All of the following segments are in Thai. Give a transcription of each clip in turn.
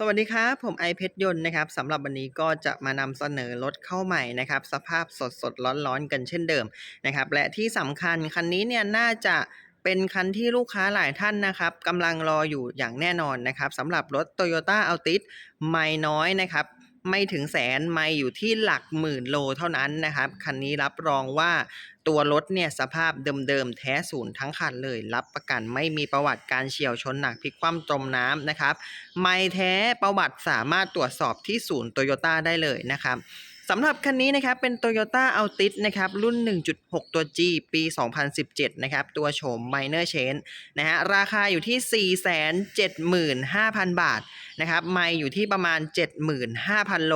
สวัสดีครับผมไอเพชรยนต์นะครับสำหรับวันนี้ก็จะมานำเสนอรถเข้าใหม่นะครับ สภาพสดสดร้อนร้อนกันเช่นเดิมนะครับ และที่สำคัญคันนี้เนี่ยน่าจะเป็นคันที่ลูกค้าหลายท่านนะครับกำลังรออยู่อย่างแน่นอนนะครับสำหรับรถ Toyota Altis ไม่น้อยนะครับ ไม่ถึงแสนไม่อยู่ที่หลักหมื่นโลเท่านั้นนะครับคันนี้รับรองว่าตัวรถเนี่ยสภาพเดิมๆแท้ศูนย์ทั้งคันเลย รับประกันไม่มีประวัติการเฉียวชนหนักพลิกคว่ำจมน้ำนะครับ ไม่แท้ประวัติสามารถตรวจสอบที่ศูนย์โตโยต้าได้เลยนะครับสำหรับคันนี้นะครับเป็น Toyota Altis นะครับรุ่น 1.6 ตัว G ปี 2017 นะครับตัวโฉม Minor Change นะฮะราคาอยู่ที่ 475,000 บาท นะครับไม่อยู่ที่ประมาณ 75,000 โล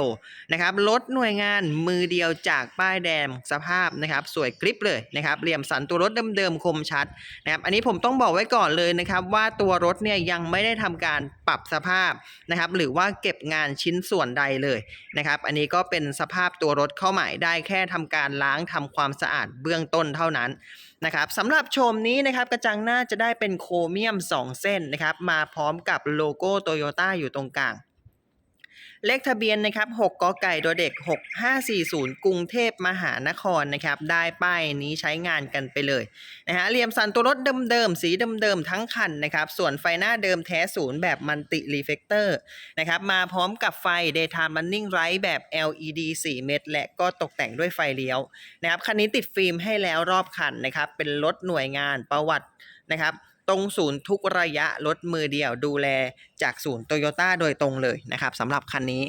นะครับรถหน่วยงานมือเดียวจากป้ายแดงสภาพนะครับสวยกริปเลยนะครับเหลี่ยมสันตัวรถเดิมๆคมชัดนะครับอันนี้ผมต้องบอกไว้ก่อนเลยนะครับว่าตัวรถเนี่ยยังไม่ได้ทำการปรับสภาพนะครับหรือว่าเก็บงานชิ้นส่วนใดเลยนะครับอันนี้ก็เป็นสภาพตัวรถเข้าใหม่ได้แค่ทำการล้างทำความสะอาดเบื้องต้นเท่านั้น นะครับสำหรับโฉมนี้นะครับกระจังหน้าจะได้เป็นโครเมียม 2 เส้นนะครับมาพร้อมกับโลโก้โตโยต้าอยู่ตรงกลาง เลขทะเบียนนะครับ6กไก่ตัวเด็ก 6540 กรุงเทพมหานครนะครับ ได้ป้ายนี้ใช้งานกันไปเลยนะฮะเหลี่ยมสันตัวรถเดิมๆ สีเดิมๆ ทั้งคันนะครับ ส่วนไฟหน้าเดิมแท้ศูนย์แบบมันติรีเฟกเตอร์นะครับ มาพร้อมกับไฟ Daytime Running Light แบบ LED 4 เม็ดและก็ตกแต่งด้วยไฟเลี้ยวนะครับ คันนี้ติดฟิล์มให้แล้วรอบคันนะครับ เป็นรถหน่วยงานประวัตินะครับ รงศูนย์ทุกระยะรถมือเดียวดูแลจากศูนย์โตโยต้าโดยตรงเลยนะครับสำหรับคันนี้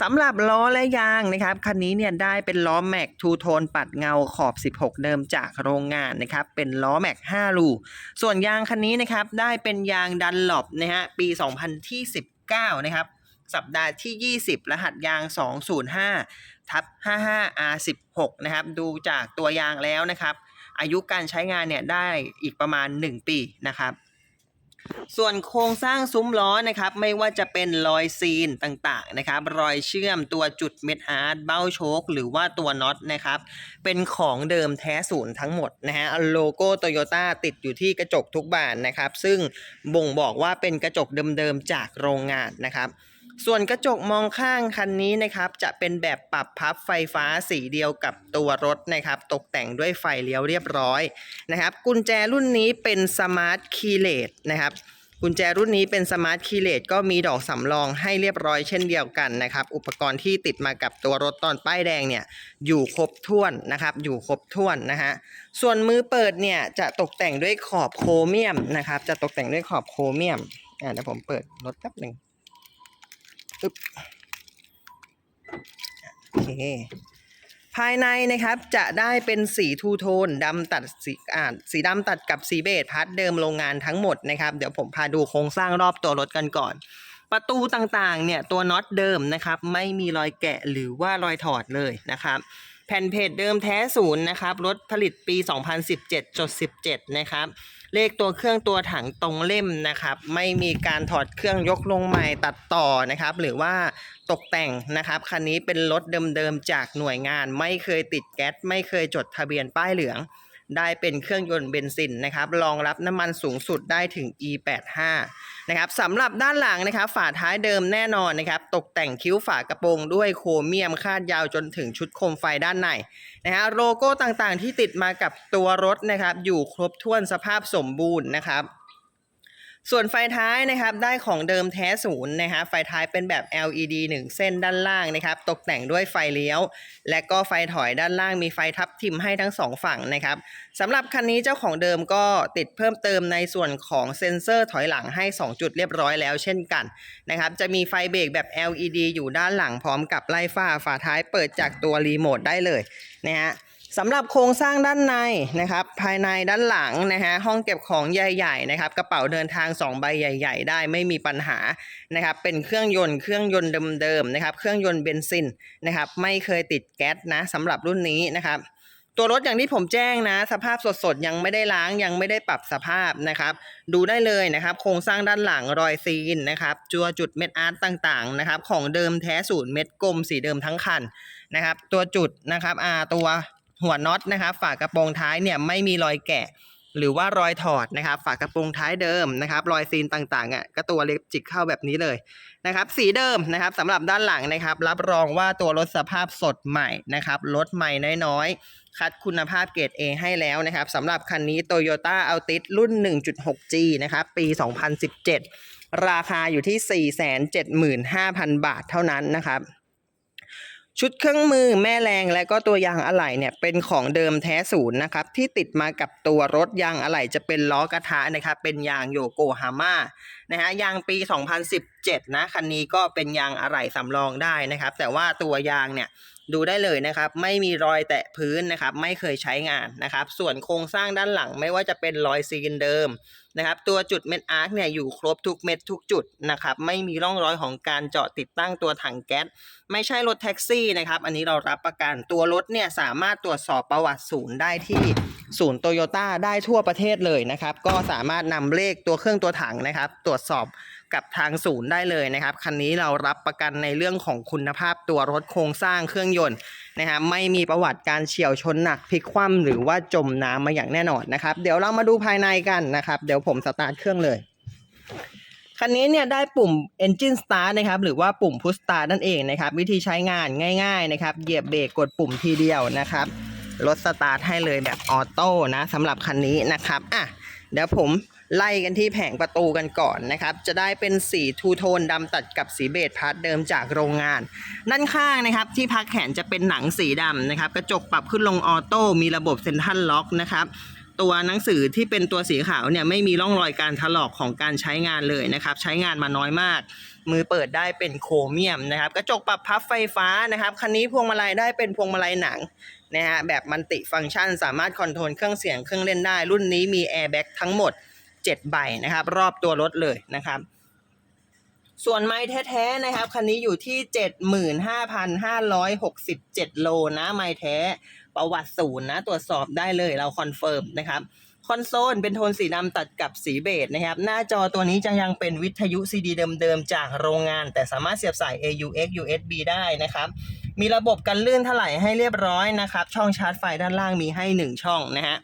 สำหรับล้อและยางนะครับคันนี้เนี่ยได้เป็นล้อแม็กทูโทนปัดเงาขอบ 16 เดิมจากโรงงานนะครับเป็นล้อแม็ก5ลูส่วนยางคันนี้นะครับได้เป็นยางดันหลบนะฮะปี 2019 นะครับสัปดาห์ที่ 20 รหัสยาง 205ทับ55 R16 นะครับดูจากตัวยางแล้วนะครับ อายุการใช้งานเนี่ยได้อีกประมาณ 1 ปีนะครับ ส่วนโครงสร้างซุ้มล้อนะครับ ไม่ว่าจะเป็นรอยซีนต่างๆนะครับ รอยเชื่อมตัวจุดเม็ดอาร์ตเบ้าโชคหรือว่าตัวน็อตนะครับ เป็นของเดิมแท้ศูนย์ทั้งหมดนะฮะโลโก้โตโยต้าติดอยู่ที่กระจกทุกบานนะครับ ซึ่งบ่งบอกว่าเป็นกระจกเดิมๆจากโรงงานนะครับ ส่วนกระจกมองข้างคันนี้นะครับจะเป็นแบบปรับพับไฟฟ้าสีเดียวกับตัวรถนะครับ ตกแต่งด้วยไฟเลี้ยวเรียบร้อยนะครับ กุญแจรุ่นนี้เป็นสมาร์ทคีย์เลสนะครับกุญแจรุ่นนี้เป็นสมาร์ทคีย์เลสก็มีดอกสำรองให้เรียบร้อยเช่นเดียวกันนะครับ อุปกรณ์ที่ติดมากับตัวรถตอนป้ายแดงเนี่ยอยู่ครบถ้วนนะครับ อยู่ครบถ้วนนะฮะส่วนมือเปิดเนี่ยจะตกแต่งด้วยขอบโครเมียมนะครับ จะตกแต่งด้วยขอบโครเมียมอ่าเดี๋ยวผมเปิดรถแป๊บหนึ่ง อึ๊บโอเคภายในนะครับจะได้เป็นสีทูโทนดำตัดสีอ่าสีดำตัดกับสีเบจพาร์ทเดิมโรงงานทั้งหมดนะครับ เดี๋ยวผมพาดูโครงสร้างรอบตัวรถกันก่อน ประตูต่างๆเนี่ยตัวน็อตเดิมนะครับ ไม่มีรอยแกะหรือว่ารอยถอดเลยนะครับ แผ่นเพจเดิมแท้ศูนย์นะครับรถผลิตปี 2017.17 นะครับ เลขตัวเครื่องตัวถังตรงเล่มนะครับ ไม่มีการถอดเครื่องยกลงใหม่ตัดต่อนะครับ หรือว่าตกแต่งนะครับคันนี้เป็นรถเดิมๆจากหน่วยงาน ไม่เคยติดแก๊สไม่เคยจดทะเบียนป้ายเหลือง ได้เป็นเครื่องยนต์เบนซินนะครับรองรับน้ำมันสูงสุดได้ถึง E85 นะครับสำหรับด้านหลังนะครับฝาท้ายเดิมแน่นอนนะครับตกแต่งคิ้วฝากระโปรงด้วยโครเมียมคาดยาวจนถึงชุดโคมไฟด้านในนะฮะโลโก้ต่างๆที่ติดมากับตัวรถนะครับอยู่ครบถ้วนสภาพสมบูรณ์นะครับ ส่วนไฟท้ายนะครับได้ของเดิมแท้ศูนย์นะฮะไฟท้ายเป็นแบบ LED 1 เส้นด้านล่างนะครับ ตกแต่งด้วยไฟเลี้ยว และก็ไฟถอยด้านล่างมีไฟทับทิมให้ทั้งสองฝั่งนะครับสำหรับคันนี้เจ้าของเดิมก็ติดเพิ่มเติมในส่วนของเซ็นเซอร์ถอยหลังให้ 2 จุดเรียบร้อยแล้วเช่นกันนะครับจะมีไฟเบรกแบบ LED อยู่ด้านหลังพร้อมกับไล่ฟ้าฝาท้ายเปิดจากตัวรีโมทได้เลยนะฮะ สำหรับโครงสร้างด้านในนะครับ ภายในด้านหลังนะฮะห้องเก็บของใหญ่ๆนะครับ กระเป๋าเดินทาง 2 ใบใหญ่ ๆ ได้ไม่มีปัญหานะครับ เป็นเครื่องยนต์เครื่องยนต์เดิมๆนะครับ เครื่องยนต์เบนซินนะครับ ไม่เคยติดแก๊สนะสำหรับรุ่นนี้นะครับ ตัวรถอย่างที่ผมแจ้งนะ สภาพสดๆ ยังไม่ได้ล้างยังไม่ได้ปรับสภาพนะครับ ดูได้เลยนะครับ โครงสร้างด้านหลังรอยซีนนะครับ จัวจุดเม็ดอาร์ตต่างๆนะครับ ของเดิมแท้ศูนย์เม็ดกลมสีเดิมทั้งคันนะครับ ตัวจุดนะครับอ่าตัว หัวน็อตนะครับฝากระโปรงท้ายเนี่ยไม่มีรอยแกะ หรือว่ารอยถอดนะครับ ฝากระโปรงท้ายเดิมนะครับ รอยซีนต่างๆอะก็ตัวเล็บจิกเข้าแบบนี้เลยนะครับ สีเดิมนะครับสำหรับด้านหลังนะครับ รับรองว่าตัวรถสภาพสดใหม่นะครับรถใหม่น้อยๆ คัดคุณภาพเกรด A ให้แล้วนะครับสำหรับคันนี้ Toyota Altis รุ่น 1.6G นะครับปี 2017 ราคาอยู่ที่ 475,000 บาทเท่านั้นนะครับ ชุดเครื่องมือแม่แรงและก็ตัวยางอะไหล่เนี่ยเป็นของเดิมแท้ศูนย์นะครับที่ติดมากับตัวรถยางอะไหล่จะเป็นล้อกระทะนะครับเป็นยางโยโกฮาม่านะฮะยางปี 2017 นะคันนี้ก็เป็นยางอะไหล่สำรองได้นะครับ แต่ว่าตัวยางเนี่ยดูได้เลยนะครับไม่มีรอยแตะพื้นนะครับไม่เคยใช้งานนะครับ ส่วนโครงสร้างด้านหลังไม่ว่าจะเป็นรอยซีนเดิม นะครับตัวจุดเม็ดอาร์คเนี่ยอยู่ครบทุกเม็ดทุกจุดนะครับไม่มีร่องรอยของการเจาะติดตั้งตัวถังแก๊สไม่ใช่รถแท็กซี่นะครับ อันนี้เรารับประกันตัวรถเนี่ยสามารถตรวจสอบประวัติศูนย์ได้ที่ ศูนย์โตโยต้าได้ทั่วประเทศเลยนะครับ ก็สามารถนำเลขตัวเครื่องตัวถังนะครับ ตรวจสอบกับทางศูนย์ได้เลยนะครับ คันนี้เรารับประกันในเรื่องของคุณภาพตัวรถโครงสร้างเครื่องยนต์นะฮะไม่มีประวัติการเฉียวชนหนักพลิกคว่ำหรือว่าจมน้ำมาอย่างแน่นอนนะครับ เดี๋ยวเรามาดูภายในกันนะครับ เดี๋ยวผมสตาร์ทเครื่องเลยคันนี้เนี่ยได้ปุ่ม engine start นะครับหรือว่าปุ่ม push start นั่นเองนะครับ วิธีใช้งานง่าย ๆ นะครับ เหยียบเบรกกดปุ่มทีเดียวนะครับ รถสตาร์ทให้เลยแบบออโต้นะสำหรับคันนี้นะครับอะเดี๋ยวผมไล่กันที่แผงประตูกันก่อนนะครับ จะได้เป็นสีทูโทนดำตัดกับสีเบจพาร์ทเดิมจากโรงงาน ด้านข้างนะครับ ที่พักแขนจะเป็นหนังสีดำนะครับ กระจกปรับขึ้นลงออโต้มีระบบเซ็นทรัลล็อกนะครับตัวหนังสือที่เป็นตัวสีขาวเนี่ยไม่มีร่องรอยการถลอกของการใช้งานเลยนะครับ ใช้งานมาน้อยมาก มือเปิดได้เป็นโครเมียมนะครับ กระจกปรับพับไฟฟ้านะครับ คันนี้พวงมาลัยได้เป็นพวงมาลัยหนัง นะฮะแบบมันติฟังก์ชัน สามารถคอนโทรลเครื่องเสียงเครื่องเล่นได้ รุ่นนี้มีแอร์แบ็กทั้งหมด 7 ใบนะครับ รอบตัวรถเลยนะครับส่วนไม้แท้ๆนะครับคันนี้อยู่ที่ 75,567 โลนะไม้แท้ประวัติศูนย์นะ ตรวจสอบได้เลยเราคอนเฟิร์มนะครับ คอนโซลเป็นโทนสีดำตัดกับสีเบจนะครับ หน้าจอตัวนี้จะยังเป็นวิทยุ CD เดิมๆ จากโรงงาน แต่สามารถเสียบสาย AUX USB ได้นะครับ มีระบบกันลื่นถลายให้เรียบร้อยนะครับ ช่องชาร์จไฟด้านล่างมีให้ 1 ช่องนะฮะ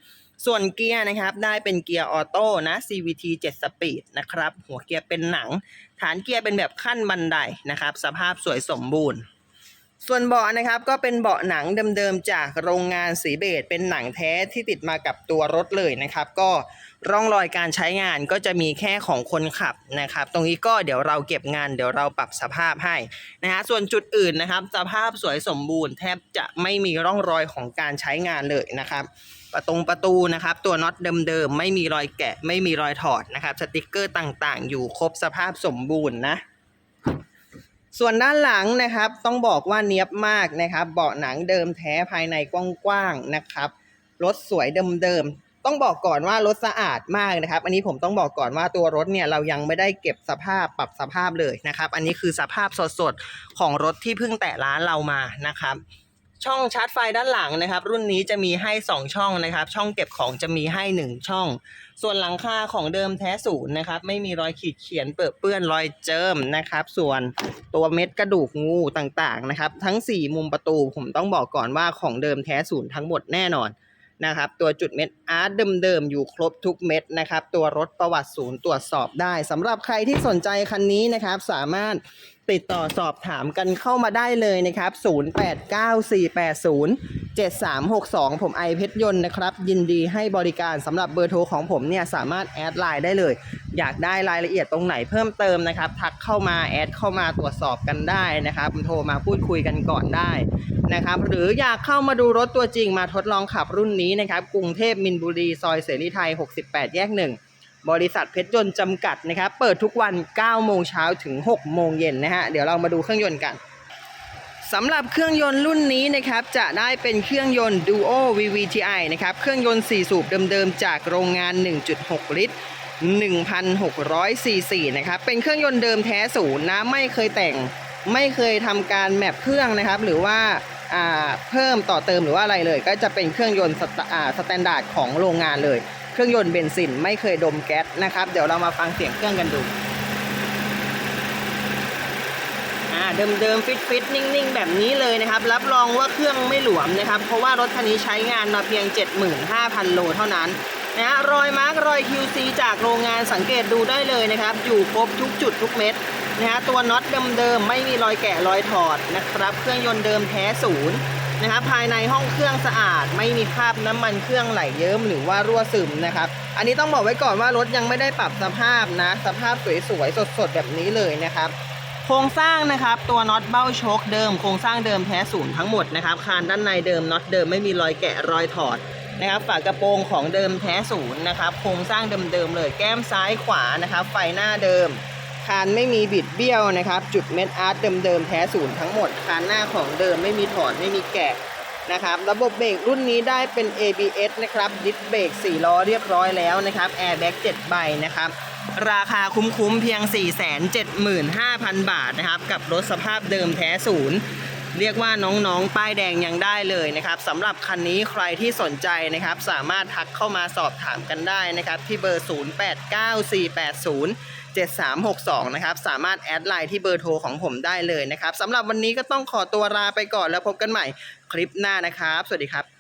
ส่วนเกียร์นะครับ ได้เป็นเกียร์ออโต้นะ CVT 7 Speed นะครับ หัวเกียร์เป็นหนัง ฐานเกียร์เป็นแบบขั้นบันไดนะครับ สภาพสวยสมบูรณ์ ส่วนเบาะนะครับก็เป็นเบาะหนังเดิมๆจากโรงงานสีเบจเป็นหนังแท้ที่ติดมากับตัวรถเลยนะครับ ก็ร่องรอยการใช้งานก็จะมีแค่ของคนขับนะครับ ตรงนี้ก็เดี๋ยวเราเก็บงานเดี๋ยวเราปรับสภาพให้นะฮะส่วนจุดอื่นนะครับ สภาพสวยสมบูรณ์แทบจะไม่มีร่องรอยของการใช้งานเลยนะครับประตงประตูนะครับตัวน็อตเดิมๆไม่มีรอยแกะ ไม่มีรอยถอดนะครับ สติกเกอร์ต่างๆ อยู่ครบสภาพสมบูรณ์นะ ส่วนด้านหลังนะครับต้องบอกว่าเนี้ยบมากนะครับ เบาะหนังเดิมแท้ภายในกว้างๆนะครับ รถสวยเดิมๆต้องบอกก่อนว่ารถสะอาดมากนะครับ อันนี้ผมต้องบอกก่อนว่าตัวรถเนี่ยเรายังไม่ได้เก็บสภาพปรับสภาพเลยนะครับ อันนี้คือสภาพสดๆของรถที่เพิ่งแตะร้านเรามานะครับ ช่องชาร์จไฟด้านหลังนะครับ รุ่นนี้จะมีให้ 2 ช่องนะครับ ช่องเก็บของจะมีให้ 1 ช่อง ส่วนหลังคาของเดิมแท้ศูนย์นะครับ ไม่มีรอยขีดเขียนเปื้อนเปื้อนรอยเจิมนะครับ ส่วนตัวเม็ดกระดูกงูต่างๆนะครับ ทั้ง 4 มุมประตูผมต้องบอกก่อนว่าของเดิมแท้ศูนย์ทั้งหมดแน่นอนนะครับ ตัวจุดเม็ดอาร์ตเดิมๆอยู่ครบทุกเม็ดนะครับ ตัวรถประวัติศูนย์ตรวจสอบได้สำหรับใครที่สนใจคันนี้นะครับ สามารถ ติดต่อสอบถามกันเข้ามาได้เลยนะครับ 0894807362 ผมไอเพชรยนต์นะครับ ยินดีให้บริการสำหรับเบอร์โทรของผมเนี่ยสามารถแอดไลน์ได้เลย อยากได้รายละเอียดตรงไหนเพิ่มเติมนะครับ ทักเข้ามาแอดเข้ามาตรวจสอบกันได้นะครับ โทรมาพูดคุยกันก่อนได้นะครับ หรืออยากเข้ามาดูรถตัวจริงมาทดลองขับรุ่นนี้นะครับ กรุงเทพมินบุรีซอยเสรีไทย 68 แยก 1 บริษัทเพชรยนต์จำกัดนะครับ เปิดทุกวัน 9 โมงเช้าถึง 6 โมงเย็นนะฮะ เดี๋ยวเรามาดูเครื่องยนต์กันสำหรับเครื่องยนต์รุ่นนี้นะครับ จะได้เป็นเครื่องยนต์ Duo VVTi นะครับ เครื่องยนต์ 4 สูบเดิมๆ จากโรงงาน 1.6 ลิตร 1,600ซีซีนะครับ เป็นเครื่องยนต์เดิมแท้ศูนย์นะ ไม่เคยแต่ง ไม่เคยทำการแมปเครื่องนะครับ หรือว่าเพิ่มต่อเติมหรือว่าอะไรเลย ก็จะเป็นเครื่องยนต์สแตนดาร์ดของโรงงานเลย เครื่องยนต์เบนซินไม่เคยดมแก๊สนะครับ เดี๋ยวเรามาฟังเสียงเครื่องกันดูอ่าเดิมๆฟิตฟิตๆนิ่ง ๆ แบบนี้เลยนะครับ รับรองว่าเครื่องไม่หลวมนะครับ เพราะว่ารถคันนี้ใช้งานมาเพียง 75,000 โลเท่านั้นนะฮะรอยมาร์กรอย QC จากโรงงานสังเกตดูได้เลยนะครับ อยู่ครบทุกจุดทุกเม็ดนะฮะตัวน็อตเดิมๆไม่มีรอยแกะรอยถอดนะครับ เครื่องยนต์เดิมแท้ศูนย์ นะครับภายในห้องเครื่องสะอาด ไม่มีคราบน้ำมันเครื่องไหลเยิ้มหรือว่ารั่วซึมนะครับ อันนี้ต้องบอกไว้ก่อนว่ารถยังไม่ได้ปรับสภาพนะ สภาพสวยๆสดๆแบบนี้เลยนะครับโครงสร้างนะครับตัวน็อตเบ้าโชคเดิมโครงสร้างเดิมแท้ศูนย์ทั้งหมดนะครับคานด้านในเดิมน็อตเดิมไม่มีรอยแกะรอยถอดนะครับฝากระโปรงของเดิมแท้ศูนย์นะครับโครงสร้างเดิมๆเลยแก้มซ้ายขวานะครับไฟหน้าเดิม คานไม่มีบิดเบี้ยวนะครับ จุดเม็ดอาร์ตเดิมๆแท้ศูนย์ทั้งหมด คานหน้าของเดิมไม่มีถอดไม่มีแกะนะครับ ระบบเบรกรุ่นนี้ได้เป็น ABS นะครับดิสเบรก4ล้อเรียบร้อยแล้วนะครับแอร์แบ็ก7ใบนะครับ ราคาคุ้มๆเพียง 475,000 บาทนะครับ กับรถสภาพเดิมแท้ศูนย์เรียกว่าน้องๆ ป้ายแดงยังได้เลยนะครับสำหรับคันนี้ใครที่สนใจนะครับ สามารถทักเข้ามาสอบถามกันได้นะครับ ที่เบอร์ 7362 นะครับ สามารถแอดไลน์ที่เบอร์โทรของผมได้เลยนะครับสำหรับวันนี้ก็ต้องขอตัวลาไปก่อนแล้วพบกันใหม่คลิปหน้านะครับ สวัสดีครับ